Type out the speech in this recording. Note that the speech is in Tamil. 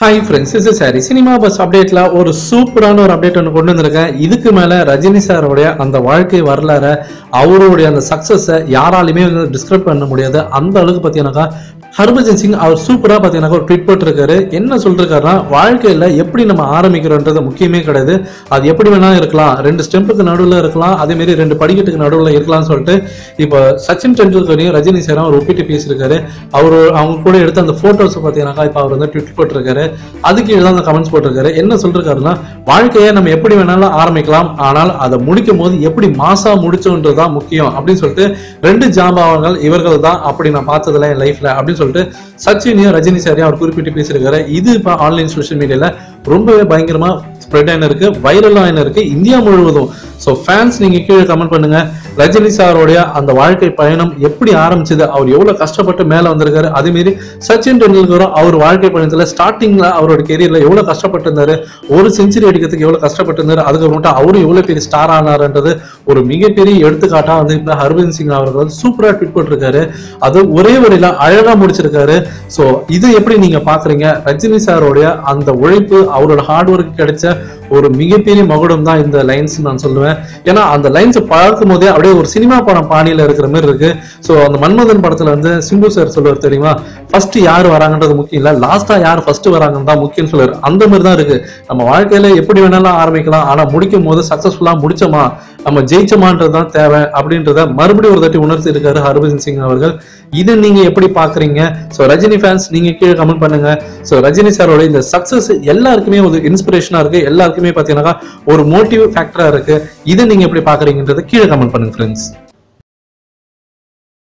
Hi friends is sorry cinema buzz அப்டேட்ல ஒரு சூப்பரான ஒரு அப்டேட் ஒன்று கொண்டு வந்திருக்கேன். இதுக்கு மேலே ரஜினி சாரோடைய அந்த வாழ்க்கை வரலாறை அவருடைய அந்த சக்ஸஸை யாராலையுமே வந்து டிஸ்கிரைப் பண்ண முடியாது. அந்த அளவுக்கு பார்த்தீங்கன்னாக்கா ஹர்பஜன் சிங் அவர் சூப்பராக பார்த்தீங்கன்னாக்கா ஒரு ட்வீட் போட்டிருக்காரு. என்ன சொல்லிருக்காருன்னா வாழ்க்கையில் எப்படி நம்ம ஆரம்பிக்கிறோன்றது முக்கியமே கிடையாது. அது எப்படி வேணாலும் இருக்கலாம். ரெண்டு ஸ்டெம்புக்கு நடுவில் இருக்கலாம். அதே ரெண்டு படிக்கட்டுக்கு நடுவில் இருக்கலாம்னு சொல்லிட்டு இப்போ சச்சின் டெண்டுல்கரையும் ரஜினி சாரும் அவர் ஒப்பிட்டு பேசியிருக்காரு. அவர் அவங்க கூட எடுத்த அந்த ஃபோட்டோஸை பார்த்தீங்கன்னாக்கா இப்போ அவர் வந்து ட்விட் போட்டிருக்காரு. அதுக்கு கீழே தான் அந்த கமெண்ட்ஸ் போட்டிருக்காரு. என்ன சொல்லிருக்காருன்னா வாழ்க்கையை நம்ம எப்படி வேணாலும் ஆரம்பிக்கலாம் ஆனால் அதை முடிக்கும் போது எப்படி மாசா முடிச்சோன்றது தான் முக்கியம் அப்படின்னு சொல்லிட்டு ரெண்டு ஜாம்பவான்கள் இவர்கள் தான் அப்படி நான் பார்த்ததுல என் லைஃப்ல அப்படின்னு சொல்லிட்டு சச்சினையும் ரஜினி சாரியும் அவர் குறிப்பிட்டு பேசியிருக்காரு. இது இப்போ ஆன்லைன் சோஷியல் மீடியால ரொம்பவே பயங்கரமா ஸ்ப்ரெட் ஆயின இருக்கு வைரல் ஆயின இருக்கு இந்தியா முழுவதும். ஸோ ஃபேன்ஸ் நீங்க கீழே கமெண்ட் பண்ணுங்க. ரஜினி சாரோடைய அந்த வாழ்க்கை பயணம் எப்படி ஆரம்பிச்சது? அவர் எவ்வளவு கஷ்டப்பட்டு மேல வந்திருக்காரு? அதே மாதிரி சச்சின் டெண்டுல்கரும் அவர் வாழ்க்கை பயணத்துல ஸ்டார்டிங்ல அவரோட கெரியர்ல எவ்வளவு கஷ்டப்பட்டு இருந்தாரு ஒரு செஞ்சுரி அடிக்கிறதுக்கு எவ்வளவு கஷ்டப்பட்டு இருந்தாரு அதுக்கப்புறமேட்டு அவரும் எவ்வளவு பெரிய ஸ்டார் ஆனாருன்றது ஒரு மிகப்பெரிய எடுத்துக்காட்டா வந்து இப்ப ஹர்பஜன் சிங் அவர்கள் வந்து சூப்பரா ட்விட் போட்டிருக்காரு. அது ஒரே வரையில அழகா முடிச்சிருக்காரு. ஸோ இது எப்படி நீங்க பாக்குறீங்க? ரஜினி சாரோடைய அந்த உழைப்பு அவரோட ஹார்ட் ஒர்க் கிடைச்ச ஒரு மிகப்பெரிய மகுடம் தான் இந்த லைன்ஸ் நான் சொல்லுவேன். ஏன்னா அந்த லைன்ஸ் பார்க்கும் போதே அப்படியே ஒரு சினிமா படம் பாணியில இருக்கிற மாதிரி இருக்கு. ஸோ அந்த மன்மதன் படத்துல வந்து சிம்பு சார் சொல்லுவார் தெரியுமா? ஃபர்ஸ்ட் யார் வராங்கன்றது முக்கியம் இல்லை. லாஸ்ட்டாக யார் ஃபர்ஸ்ட் வராங்கன்னு தான் முக்கியம் சொல்லுவார். அந்த மாதிரி தான் இருக்கு. நம்ம வாழ்க்கையில எப்படி வேணாலும் ஆரம்பிக்கலாம். ஆனா முடிக்கும் போது சக்சஸ்ஃபுல்லா முடிச்சோமா? நம்ம ஜெயிச்சமான்றது தான் தேவை அப்படின்றத மறுபடியும் ஒரு தட்டி உணர்த்தி இருக்காரு ஹர்பஜன் சிங் அவர்கள். இதை நீங்க எப்படி பாக்குறீங்க ஸோ ரஜினி ஃபேன்ஸ் நீங்க கீழே கமெண்ட் பண்ணுங்க. ஸோ ரஜினி சாரோட இந்த சக்சஸ் எல்லாருக்குமே ஒரு இன்ஸ்பிரேஷனா இருக்கு. எல்லாருக்குமே பாத்தீங்கன்னா ஒரு மோட்டிவ் ஃபேக்டரா இருக்கு. இதை நீங்க எப்படி பாக்குறீங்கன்றத கீழே கமெண்ட் பண்ணுங்க ஃப்ரெண்ட்ஸ்